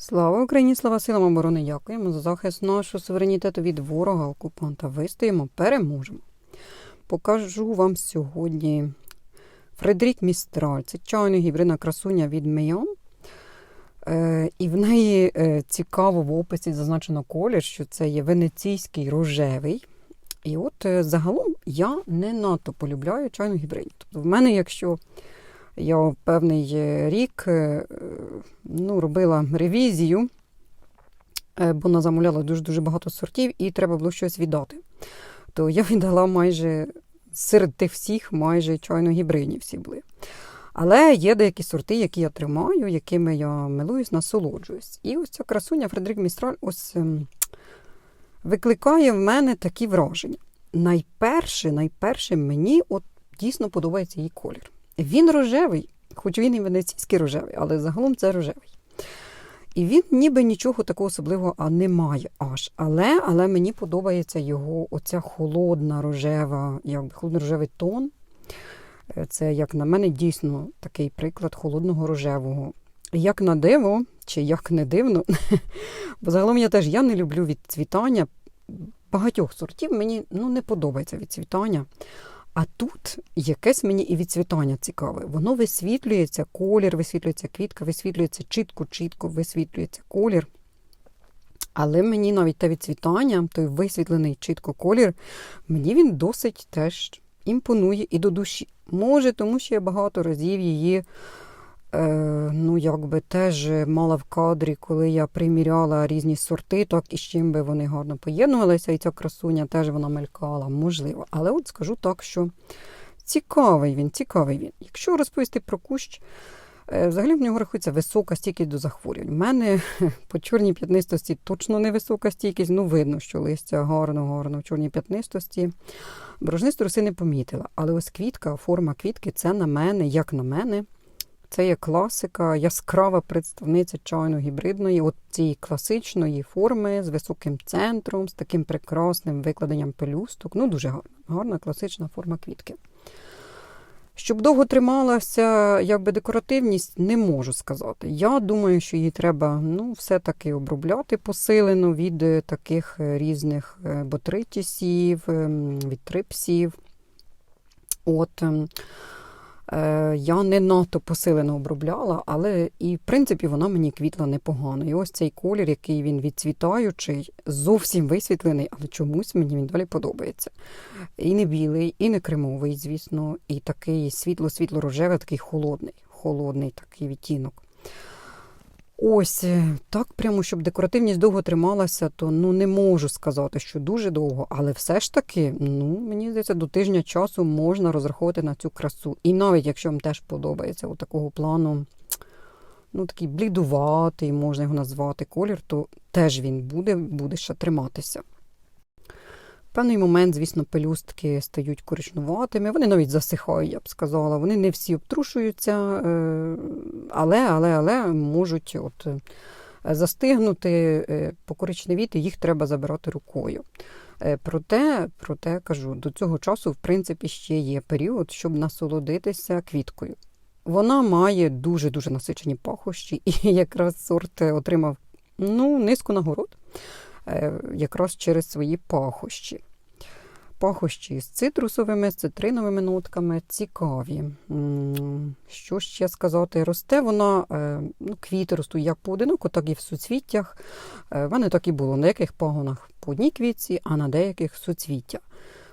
Слава Україні, слава силам оборони! Дякуємо за захист нашого суверенітету від ворога окупанта. Вистоїмо, переможемо. Покажу вам сьогодні Фредерік Містраль. Це чайна гібридна красуня від Мейон. Е, і в неї е, цікаво в описі зазначено колір, що це є венеційський рожевий. І от е, загалом я не надто полюбляю чайну гібридні. Тобто в мене, якщо я певний е, рік е, ну, робила ревізію, е, бо вона замовляла дуже-дуже багато сортів, і треба було щось віддати. То я віддала майже серед тих всіх майже чайно гібридні всі були. Але є деякі сорти, які я тримаю, якими я милуюсь, насолоджуюсь. І ось ця красуня Фредерик Містраль ось ем, викликає в мене такі враження. Найперше, найперше мені от дійсно подобається її колір. Він рожевий, хоч він і венеційський рожевий, але загалом це рожевий. І він ніби нічого такого особливого а немає аж. Але але мені подобається його оця холодна рожева, якби холодно-рожевий тон. Е, Це, як на мене, дійсно такий приклад холодного рожевого. Як на диво, чи як не дивно, бо загалом я теж я не люблю відцвітання багатьох сортів. Мені ну, не подобається відцвітання. А тут якесь мені і відцвітання цікаве. Воно висвітлюється, колір, висвітлюється квітка, висвітлюється чітко-чітко, висвітлюється колір. Але мені навіть те відцвітання, той висвітлений чітко колір, мені він досить теж імпонує і до душі. Може, тому що я багато разів її ну, якби теж мала в кадрі, коли я приміряла різні сорти, так і з чим би вони гарно поєднувалися, і ця красуня теж вона мелькала, можливо. Але от скажу так, що цікавий він, цікавий він. Якщо розповісти про кущ, е, взагалі в нього рахується висока стійкість до захворювань. У мене по чорній п'ятнистості точно не висока стійкість, ну видно, що листя гарно-гарно в чорній п'ятнистості. Брожнисту роси не помітила. Але ось квітка, форма квітки це на мене, як на мене. Це є класика, яскрава представниця чайно-гібридної, от цієї класичної форми з високим центром, з таким прекрасним викладенням пелюсток. Ну, дуже гарна, гарна класична форма квітки. Щоб довго трималася якби декоративність, не можу сказати. Я думаю, що її треба ну, все-таки обробляти посилено від е, таких е, різних е, ботритісів, ем, від трипсів. От, ем, я не надто посилено обробляла, але і в принципі вона мені квітла непогано. І ось цей колір, який він відцвітаючий, зовсім висвітлений, але чомусь мені він далі подобається. І не білий, і не кремовий, звісно, і такий світло-світло-рожевий, такий холодний, холодний такий відтінок. Ось е, так, прямо щоб декоративність довго трималася, то ну не можу сказати, що дуже довго, але все ж таки, ну мені здається, до тижня часу можна розраховувати на цю красу. І навіть якщо вам теж подобається у такого плану, ну такий блідуватий, можна його назвати колір, то теж він буде, буде ще триматися. Певний момент, звісно, пелюстки стають коричнуватими, вони навіть засихають, я б сказала. Вони не всі обтрушуються, е, але, але, але можуть от е, застигнути, е, покоричневіти, їх треба забирати рукою. Проте, проте кажу, до цього часу, в принципі, ще є період, щоб насолодитися квіткою. Вона має дуже-дуже насичені пахощі, і якраз сорт отримав ну, низку нагород якраз через свої пахощі. Пахощі з цитрусовими, з цитриновими нотками цікаві. Що ще сказати? Росте вона, е, ну, квіти ростуть як поодиноко, так і в суцвіттях. Е, В мене так і було на деяких пагонах по одній квітці, а на деяких суцвіття.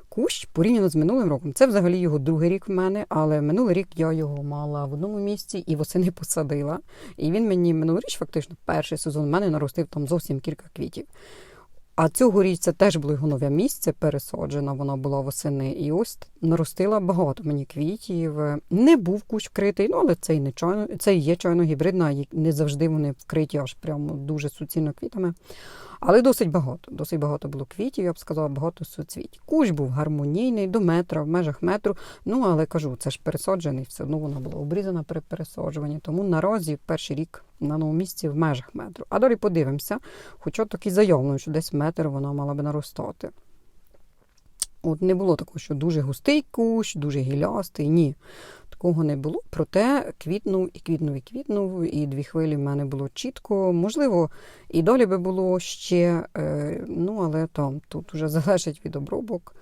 Кущ порівняно з минулим роком. Це взагалі його другий рік в мене, але минулий рік я його мала в одному місці і восени посадила. І він мені минулоріч, фактично, перший сезон в мене наростив там зовсім кілька квітів. А цьогоріч це теж було його нове місце, пересаджена вона була восени. І ось наростила багато мені квітів. Не був кущ вкритий, ну але це і не чайно, це і є чайно гібридна, і не завжди вони вкриті аж прямо дуже суцільно квітами. Але досить багато. Досить багато було квітів, я б сказала, багато суцвіть. Кущ був гармонійний, до метра, в межах метру. Ну, але кажу, це ж пересаджений, все одно вона була обрізана при пересаджуванні. Тому наразі перший рік на новому місці в межах метру. А далі подивимося, хоча так і заявлено, що десь метр вона мала би наростати. От не було такого, що дуже густий кущ, дуже гілястий. Ні. Такого не було. Проте квітнув і квітнув, і квітнув, і дві хвилі в мене було чітко. Можливо, і далі би було ще, е, ну але там тут вже залежить від обробок.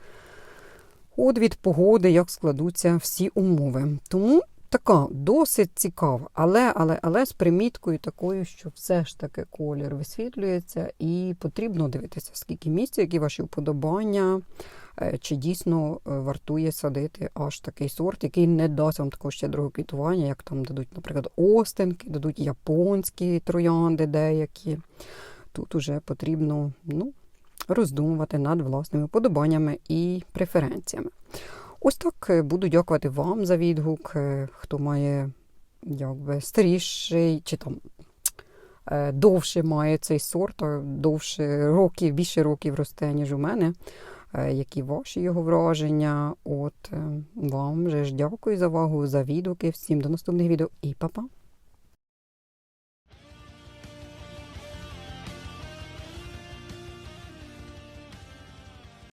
От від погоди, як складуться всі умови. Тому така досить цікава, але, але, але з приміткою такою, що все ж таки колір висвітлюється, і потрібно дивитися, скільки місця, які ваші вподобання, чи дійсно е, вартує садити аж такий сорт, який не дасть вам такого щедрого квітування, як там дадуть, наприклад, остинки, дадуть японські троянди деякі. Тут уже потрібно ну, роздумувати над власними вподобаннями і преференціями. Ось так е, буду дякувати вам за відгук, е, хто має якби, старіший чи там е, довше має цей сорт, довше років, більше років росте, ніж у мене. Е, Які ваші його враження? От е, вам вже ж дякую за увагу, за відгуки. Всім до наступних відео і па-па!